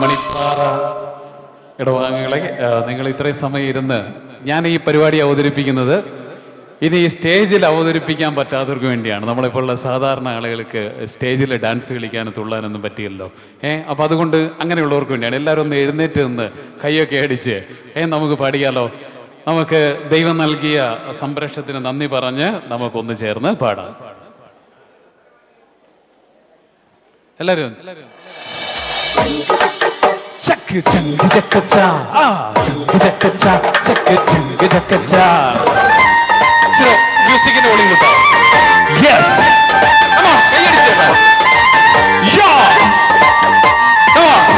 മണിപ്പാറ. ഇടവാങ്ങളെ നിങ്ങൾ ഇത്രയും സമയം ഇരുന്ന് ഞാൻ ഈ പരിപാടി അവതരിപ്പിക്കുന്നത് ഇനി ഈ സ്റ്റേജിൽ അവതരിപ്പിക്കാൻ പറ്റാത്തവർക്ക് വേണ്ടിയാണ്. നമ്മളിപ്പോഴുള്ള സാധാരണ ആളുകൾക്ക് സ്റ്റേജിൽ ഡാൻസ് കളിക്കാനും തുള്ളാനൊന്നും പറ്റിയല്ലോ. ഏ അപ്പം അതുകൊണ്ട് അങ്ങനെയുള്ളവർക്ക് വേണ്ടിയാണ്. എല്ലാവരും ഒന്ന് എഴുന്നേറ്റ് നിന്ന് കൈയൊക്കെ അടിച്ച് ഏ നമുക്ക് പാടിയാലോ? നമുക്ക് ദൈവം നൽകിയ സംരക്ഷണത്തിന് നന്ദി പറഞ്ഞ് നമുക്കൊന്ന് ചേർന്ന് പാടാം. എല്ലാവരും എല്ലാവരും. ചക്ക് ചങ്ക് ചക്കച്ച ചങ്ക് ചക്കച്ച ചക്ക് ചങ്ക് ചക്കച്ച മ്യൂസിക്കിന്റെ ഒളി കിട്ടാം യെസ്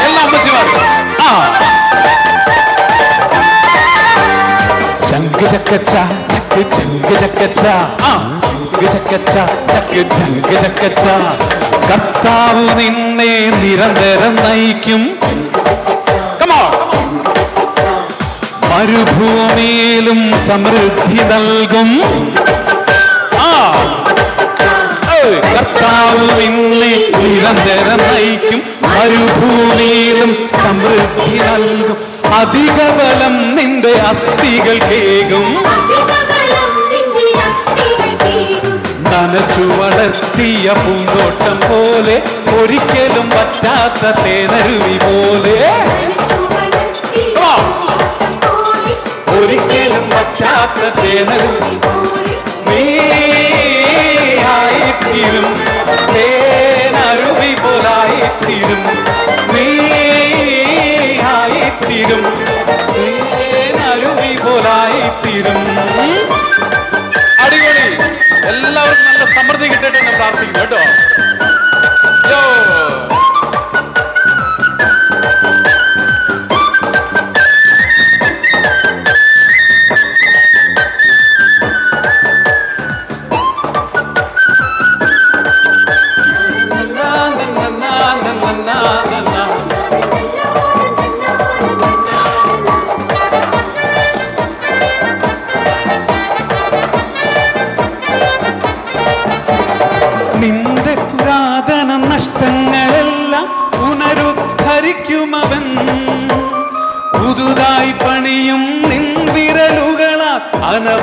എല്ലാം അമ്മച്ചിമാർ ആ. ചങ്ക് ചക്കച്ച ചക്ക് ചങ്ക് ചക്കച്ച ചങ്ക് ചക്കച്ച ചക്ക് ചങ്ക് ചക്കച്ച കർത്താവ് നിന്നെ നിരന്തരം നയിക്കും. മരുഭൂമിയിലും സമൃദ്ധി നൽകും. ആ. കർത്താവ് നിന്നെ നിരന്തരം നയിക്കും. മരുഭൂമിയിലും സമൃദ്ധി നൽകും. അധിക ബലം നിന്റെ അസ്ഥികൾ കേകും. നനച്ചു വളർത്തിയ പൂന്തോട്ടം പോലെ ഒരിക്കലും പറ്റാത്ത തേനരുവി പോലെ. ഒരിക്കലും പറ്റാത്ത തേനരുവി നീ ആയിത്തീരും തേനരുവി പോലായിത്തീരും. നീ ആയിത്തീരും തേനരുവി പോലായിത്തീരും. അടിപൊളി. എല്ലാവർക്കും നല്ല സമൃദ്ധി കിട്ടട്ടെ എന്ന് പ്രാർത്ഥിക്കും കേട്ടോ.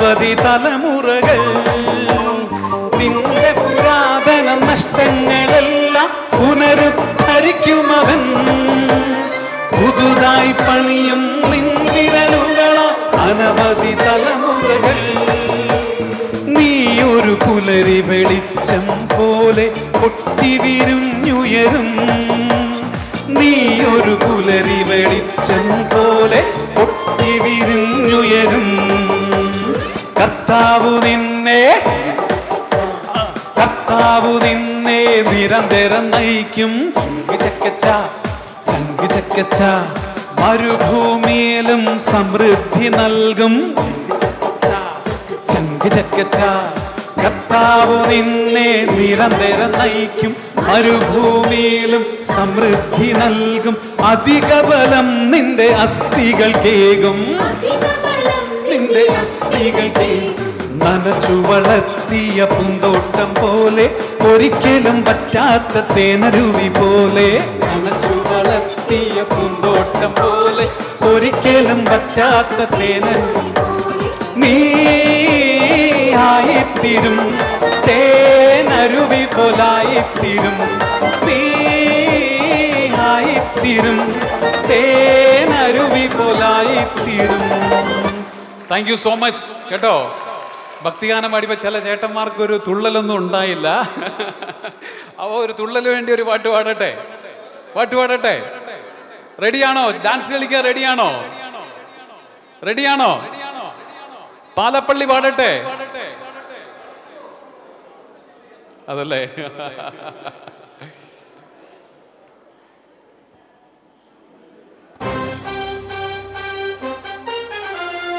അനവധി തലമുറകൾ നിന്റെ പുരാതന നഷ്ടങ്ങളെല്ലാം പുനരുദ്ധരിക്കുമവൻ. പുതുതായി പണിയും നിൻ വിരലുകളാ അനവധി തലമുറകൾ. നീ ഒരു പുലരി വെളിച്ചം പോലെ പൊട്ടിവിരുഞ്ഞുയരും നീ ഒരു പുലരി വെളിച്ചം പോലെ പൊട്ടിവിരുഞ്ഞുയരും കർത്താവ് നിന്നെ. കർത്താവ് നിന്നെ നിരന്തരം നയിക്കും. ചക്കച്ച മരുഭൂമിയിലും സമൃദ്ധി നൽകും. ചങ്ക് ചക്കച്ച കർത്താവ് നിന്നെ നിരന്തരം നയിക്കും. മരുഭൂമിയിലും സമൃദ്ധി നൽകും. അധികബലം നിന്റെ അസ്ഥികൾ കേകും. നിന്റെ അസ്ഥികൾ നനച്ചു വളർത്തിയ പൂന്തോട്ടം പോലെ ഒരിക്കലും പറ്റാത്ത തേനരുവി പോലെ. നനച്ചു വളർത്തിയ പൂന്തോട്ടം പോലെ ഒരിക്കലും പറ്റാത്ത തേനരുവി നീ ആയിത്തീരും. തേനരുവി പോലായിത്തീരും. നീ ആയിത്തീരും. തേനരുവി പോലായിത്തീരും. താങ്ക് യു സോ മച്ച് കേട്ടോ? ഭക്തിഗാനം പാടിയപ്പോൾ ചില ചേട്ടന്മാർക്ക് ഒരു തുള്ളലൊന്നും ഉണ്ടായില്ല. അവ ഒരു തുള്ളൽ വേണ്ടി ഒരു പാട്ട് പാടട്ടെ? പാട്ട് പാടട്ടെ? റെഡിയാണോ ഡാൻസ് കളിക്കാൻ റെഡിയാണോ റെഡിയാണോ പാലപ്പള്ളി പാടട്ടെ? അതല്ലേ?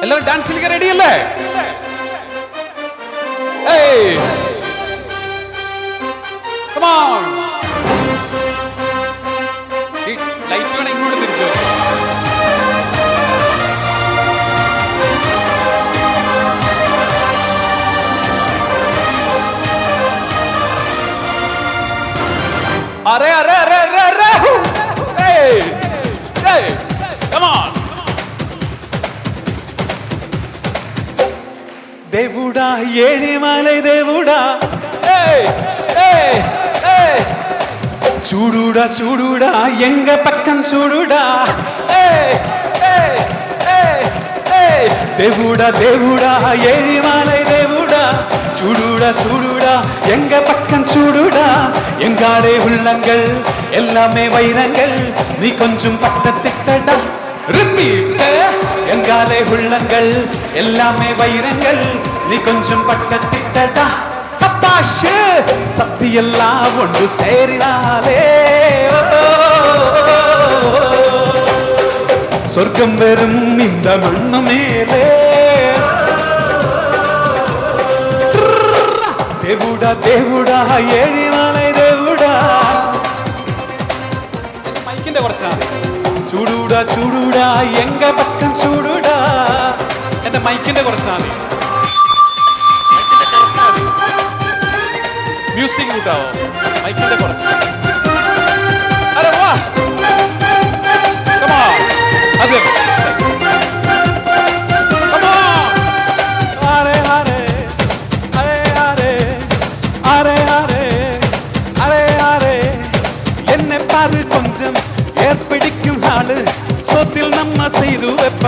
എല്ലാവരും ഡാൻസ് കളിക്കാൻ റെഡിയല്ലേ ഏയ് Come on. ഈ ലൈറ്റ് വേണം ഇങ്ങോട്ട് തിരിച്ചു അരെ അരെ അരെ దేవుడా ఏడిమలై దేవుడా చూడుడా చూడుడా ఎంగ పక్కన చూడుడా దేవుడా దేవుడా ఏడిమలై దేవుడా சூடுடா சூடுடா எங்க பக்கம் சூடுடா. எங்காரே உள்ளங்கள் எல்லாமே வைரங்கள். நீ கொஞ்சம் பக்கத்திட்டடா. ரிப்பீட் எங்காலே உள்ளங்கள் எல்லாமே வைரங்கள் நீ கொஞ்சம் பட்ட திட்டடா சப்தாஷு சக்தி எல்லாம் ஒன்று சேரினாலே சொர்க்கம் வெறும் இந்த மண்ணு மேலே దేవుడా దేవుడా ఏడినాలే దేవుడా మైకింద കുറച്ചാ சூடுடா சூடுடா எங்க பக்கம் சூடுடா എന്റെ മൈക്കിന്റെ കുറച്ചാൽ മതി മ്യൂസിക് കൂട്ടാവോ മൈക്കിന്റെ കുറച്ച് അരെ വാ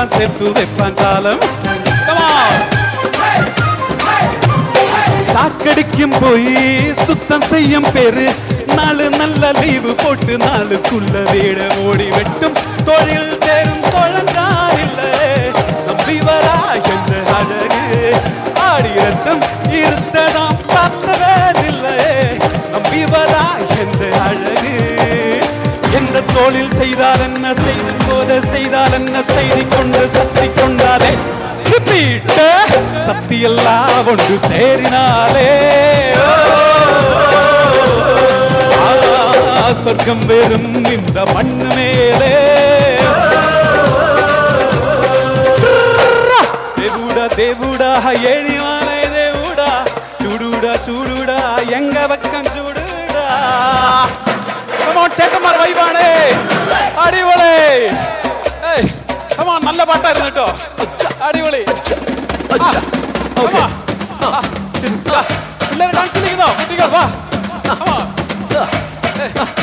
வைப்பான் சேர்த்து வைப்பான் காலம் சாக்கடிக்கும் போய் சுத்தம் செய்யும் பேரு. நாலு நல்ல லீவு போட்டு நாளுக்குள்ள வீட ஓடி வெட்டும். தொழில் தேரும் குழந்தான் இல்லை. நம்பி வரா அழகு. ஆடி ரத்தம் இருத்ததாம் தோளில் செய்தால் என்ன செய்து போத செய்தால் என்ன செய்தி கொண்டு சக்தி கொண்டாலே ரிப்பீட் சக்தி எல்லாம் ஒன்று சேரினாலே ஆ, சொர்க்கம் வெறும் இந்த மண்ணு மேலே దేవుడా దేవుడా ఏడివాలే దేవుడా చూడుడా చూడుడా ఎంగ పక్కం చూడుడా കമോൺ ചേട്ടന്മാർ വൈബാണ്. അടിപൊളി. കമോൺ നല്ല പാട്ടായിരുന്നു കേട്ടോ. അടിപൊളി. പിള്ളേർ ഡാൻസ് കളിക്കുന്നോ? കുട്ടികൾ വാ. Come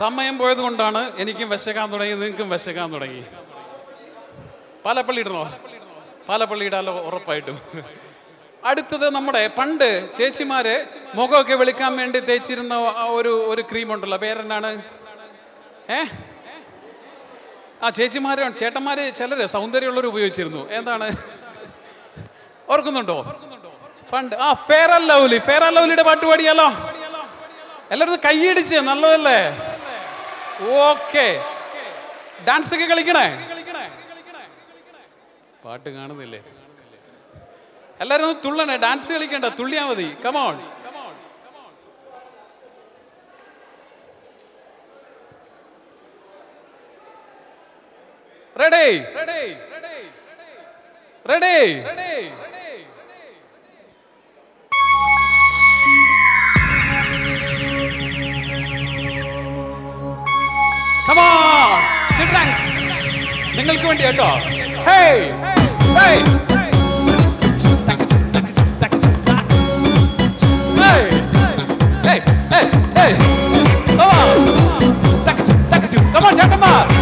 സമയം പോയത് കൊണ്ടാണ് എനിക്കും വിശക്കാൻ തുടങ്ങി നിങ്ങൾക്കും വിശക്കാൻ തുടങ്ങി. പാലപ്പള്ളി ഇടണോ പാലപ്പള്ളി ഇടാലോ ഉറപ്പായിട്ടും. അടുത്തത് നമ്മുടെ പണ്ട് ചേച്ചിമാര് മുഖമൊക്കെ വിളിക്കാൻ വേണ്ടി തേച്ചിരുന്ന ഒരു ഒരു ക്രീം ഉണ്ടല്ലോ പേരെന്നാണ്? ഏ? ആ ചേച്ചിമാരെ ചേട്ടന്മാര് ചിലര് സൗന്ദര്യമുള്ളവർ ഉപയോഗിച്ചിരുന്നു. എന്താണ്? ഓർക്കുന്നുണ്ടോ? പണ്ട് ആ Fair and Lovely Fair and ലവ്ലിയുടെ പാട്ട് പാടിയാലോ? എല്ലാവരും കൈയടിച്ച് നല്ലതല്ലേ? ഓക്കെ. ഡാൻസ് ഒക്കെ കളിക്കണേ? പാട്ട് കാണുന്നില്ലേ? എല്ലാരും ഒന്ന് തുള്ളണേ. ഡാൻസ് കളിക്കണ്ട തുള്ളിയാ മതി. Come on ready ready ready Come നിങ്ങൾക്ക് വേണ്ടി കേട്ടോ hey hey Come on, Jack, come on!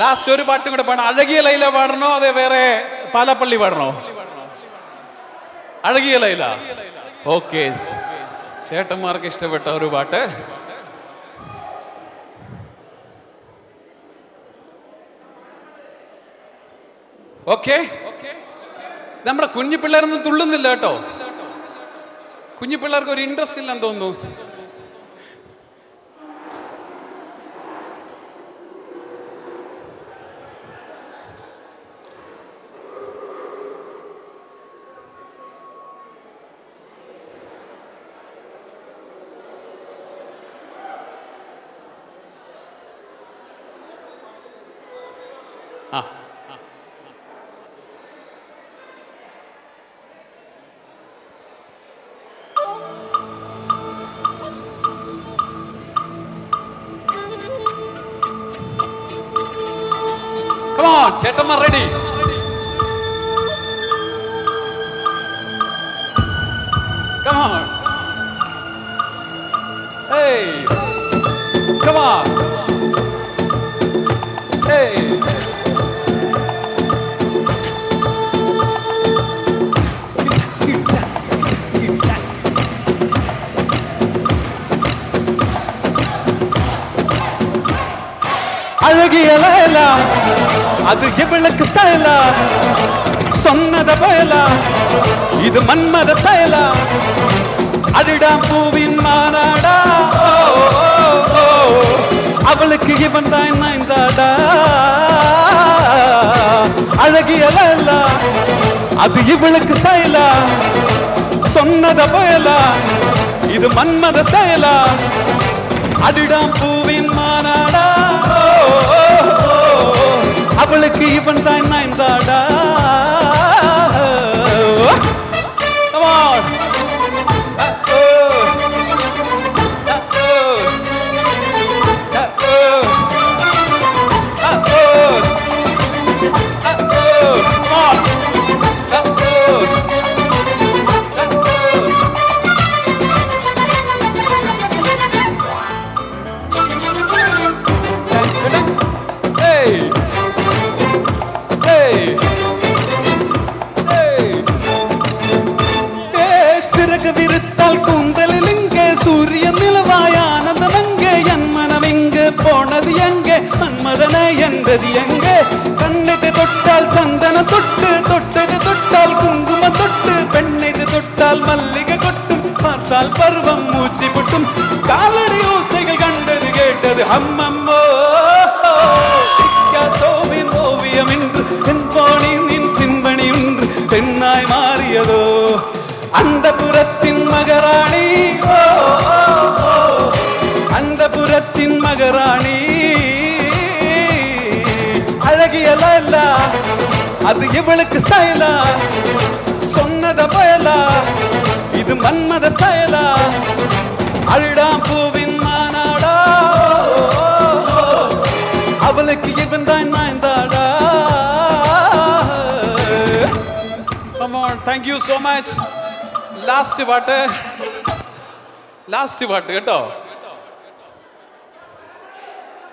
Last ഒരു പാട്ടും കൂടെ പാടണം. അഴകിയ ലൈല പാടണോ? അതെ വേറെ പാലപ്പള്ളി പാടണോ? അഴകിയ ലൈല. ഓക്കെ. ചേട്ടന്മാർക്ക് ഇഷ്ടപ്പെട്ട ഒരു പാട്ട്. ഓക്കെ. നമ്മുടെ കുഞ്ഞു പിള്ളേരൊന്നും തുള്ളുന്നില്ല കേട്ടോ. കുഞ്ഞു പിള്ളേർക്ക് ഒരു ഇൻട്രസ്റ്റ് ഇല്ലെന്ന് തോന്നുന്നു. ചേട്ടന്മാർ ready Come on. Hey. Come on. Hey. அழகிய லைலா அது இவளுக்கு ஸ்டைலா சொன்னத பயலா? இது மன்மத செயலா அடிடா பூவின் மாநாடா அவளுக்கு இவன் தான் நாய்ந்தாடா அழகிய அது இவளுக்கு ஸ்டைலா சொன்னத பயலா? இது மன்மத செயலா அடிடாம் பூவின் ஜீவன் தான் இந்த அடா அது இவளுக்கு ஸ்டைலா சொன்னத பயலா இது மன்மத ஸ்டைலா அழுடாம் பூவின் மாநாடா அவளுக்கு இவன் தான் நாய்ந்தாடா Come on. Come on thank you so much last പാട്ട് ലാസ്റ്റ് പാട്ട് കേട്ടോ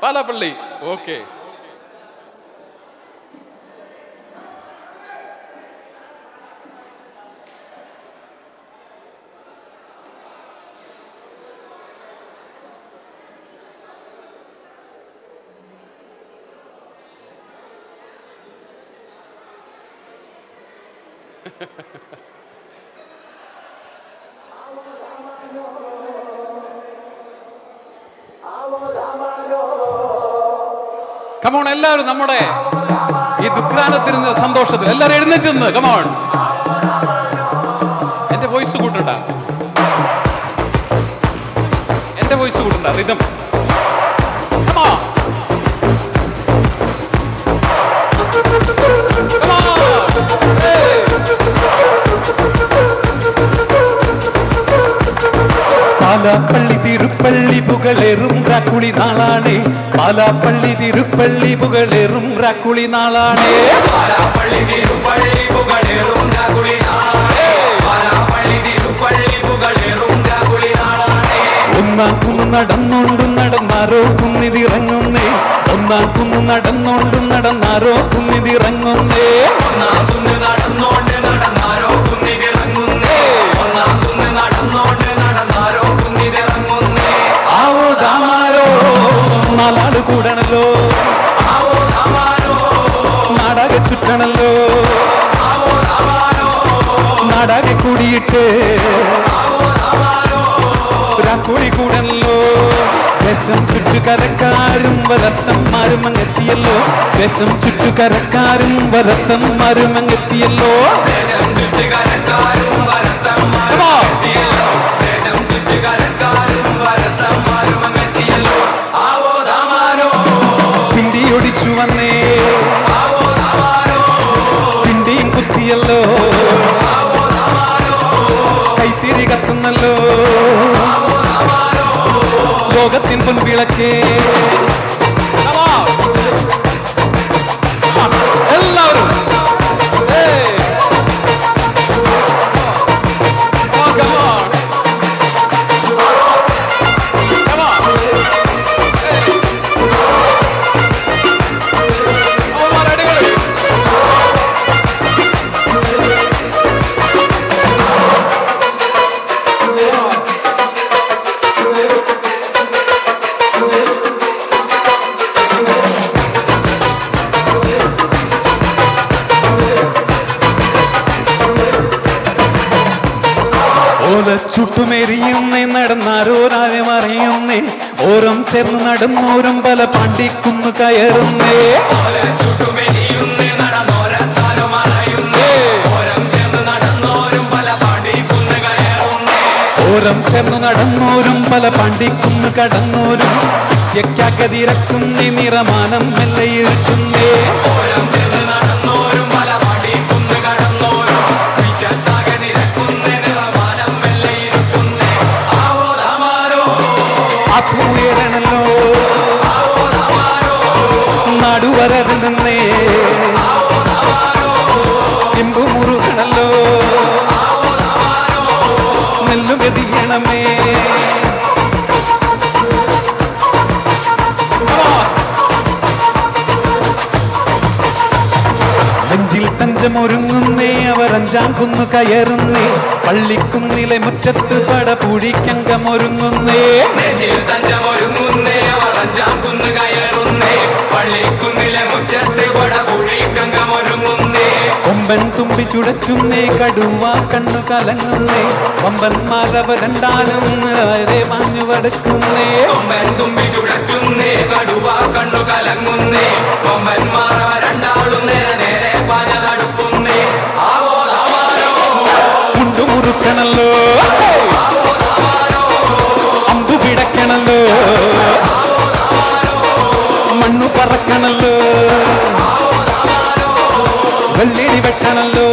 പാലാപ്പള്ളി ഓക്കെ കമോൺ എല്ലാവരും നമ്മുടെ ഈ ദുഃഖാനത്തിന് സന്തോഷത്തിൽ. എല്ലാവരും എഴുന്നേറ്റ് നിന്ന്. കമോൺ എന്റെ വോയിസ് കൂട്ടണ്ട. എന്റെ വോയിസ് കൂട്ടണ്ട. റിതം പാലാപ്പള്ളി തിരുപ്പള്ളി പുകളേറും റാക്കുളി നാളാണേ. പാലാപ്പള്ളി തിരുപ്പള്ളി പുകളേറും റാക്കുളി നാളാണേ. പാലാപ്പള്ളി തിരുപ്പള്ളി പുകളേറും രാകുളി നാളാണേ. പാലാപ്പള്ളി തിരുപ്പള്ളി പുകളേറും രാകുളി നാളാണേ. ഒന്നാം കുന്ന് നടന്നോണ്ടും നടന്നാരോ കുന്നിതിറങ്ങുന്നേ. ഒന്നാം കുന്ന് നടന്നോണ്ടും നടന്നാരോ കുന്നിതിറങ്ങുന്നേ. ഒന്നാം കുന്ന് നടന്നോണ്ട് അങ്ങെത്തിയല്ലോ വിഷം ചുറ്റുകരക്കാരും വലത്തന്മാരും അങ്ങെത്തിയല്ലോ. വിഷം ചുറ്റുകരക്കാരും വലത്തന്മാരും അങ്ങെത്തിയല്ലോ. പിണ്ടിയൊടിച്ചു വന്നേ. ചുട്ടുമെരിയുന്നേ നടന്നാരോരാരെ മറിയുന്നേ. ഓരം ചേർന്ന് നടന്നോരം പല പണ്ടിക്കുന്ന് കയറുന്നേ. ഓരം ചേർന്ന് നടന്നോരും പല പണ്ടിക്കുന്ന് കടന്നോരും. യക്കാക്കതിരക്കുന്നേ നിറമാനം മെല്ലെ അഞ്ചാം കുന്നു കയറുന്നേ. പള്ളിക്കുന്നിലെ മുറ്റത്ത് പട പൂഴിക്കങ്കമൊരുങ്ങുന്നേ തഞ്ചമൊരുങ്ങുന്നേ അവർ അഞ്ചാം കുന്ന് കയറുന്നേ പള്ളിക്കുന്നിലെ മുറ്റത്ത് കൊമ്പൻ തുമ്പി ചുടച്ചുന്നേ. കടുവാ കണ്ണു കലങ്ങുന്നേ. കൊമ്പന്മാരവ രണ്ടാലും വരെ മാഞ്ഞു വടക്കുന്നേ. കൊമ്പൻ തുമ്പി ചുടച്ചുന്നേ. കടുവാ കണ്ണു കലങ്ങുന്നേ. കൊമ്പന്മാർ അവ അമ്പ് അമ്പു പിടക്കണല്ലോ മണ്ണു പറക്കണല്ലോ. വെള്ളിടി വെട്ടണല്ലോ.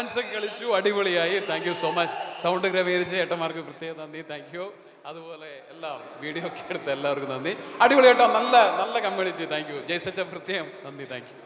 ഡാൻസ് ഒക്കെ കളിച്ചു അടിപൊളിയായി. Thank you so much sound ക്രമീകരിച്ച് ഏട്ടന്മാർക്ക് പ്രത്യേക നന്ദി. താങ്ക് യു അതുപോലെ എല്ലാം വീഡിയോ ഒക്കെ എടുത്ത എല്ലാവർക്കും നന്ദി. അടിപൊളിയായിട്ടോ? നല്ല നല്ല കമ്മ്യൂണിറ്റി താങ്ക് യു ജയ്സച്ച പ്രത്യേകം നന്ദി. Thank you